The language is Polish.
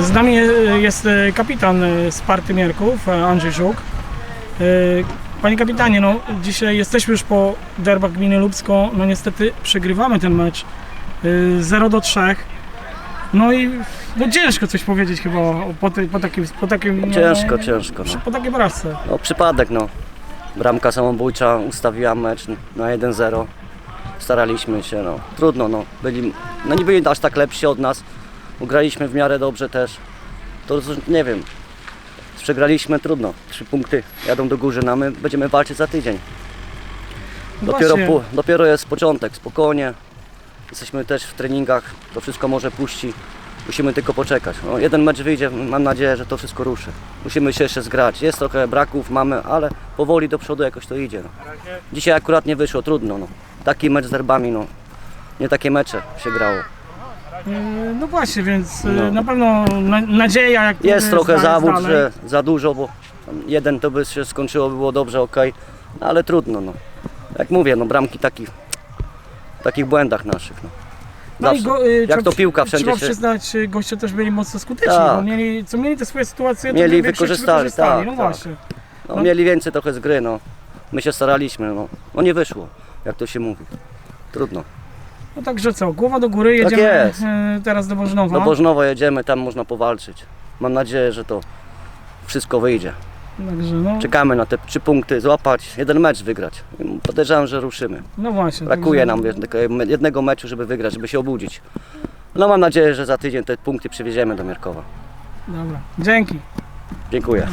Z nami e, jest e, kapitan e, Sparty Mierków, e, Andrzej Żuk. E, Panie kapitanie, no dzisiaj jesteśmy już po derbach gminy Lubsko. No niestety przegrywamy ten mecz e, 0 do 3. No i no ciężko coś powiedzieć chyba po, tej, po takim, po takim no, Ciężko, ciężko. No. po takiej porażce. no przypadek, no. Bramka samobójcza ustawiła mecz na 1-0. Staraliśmy się, no. Trudno, no. Byli, no nie byli aż tak lepsi od nas. Ugraliśmy w miarę dobrze też. To nie wiem. Przegraliśmy, trudno. Trzy punkty jadą do góry, no a my będziemy walczyć za tydzień. No Dopiero, pu- dopiero jest początek, spokojnie. Jesteśmy też w treningach, to wszystko może puści. Musimy tylko poczekać. No, jeden mecz wyjdzie, mam nadzieję, że to wszystko ruszy. Musimy się jeszcze zgrać. Jest trochę braków, mamy, ale powoli do przodu jakoś to idzie. No. Dzisiaj akurat nie wyszło, trudno. No. Taki mecz z derbami, no. nie takie mecze się grało. E, No właśnie, więc e, No. na pewno na, nadzieja jak Jest trochę zawód, dalej. że za dużo, bo jeden to by się skończyło, by było dobrze, ok, no, ale trudno. No. Jak mówię, no bramki takich, takich błędach naszych. No. No i go, y, Jak to piłka wszędzie Trzeba się- przyznać, goście też byli mocno skuteczni, Tak. bo mieli, co mieli te swoje sytuacje, to Mieli, wykorzystali, wykorzystali. tak, no tak. właśnie. No, No. mieli więcej trochę z gry, no. My się staraliśmy, no. No nie wyszło, jak to się mówi. Trudno. No także co, głowa do góry, Tak jedziemy jest. y, teraz do Bożnowa. Do Bożnowo jedziemy, tam można powalczyć. Mam nadzieję, że to wszystko wyjdzie. Także no, Czekamy na te trzy punkty, złapać, jeden mecz wygrać. Podejrzewam, że ruszymy. no właśnie. Brakuje także, nam jednego- jednego meczu, żeby wygrać, żeby się obudzić. No mam nadzieję, że za tydzień te punkty przywieziemy do Mierkowa. Dobra, dzięki. Dziękuję.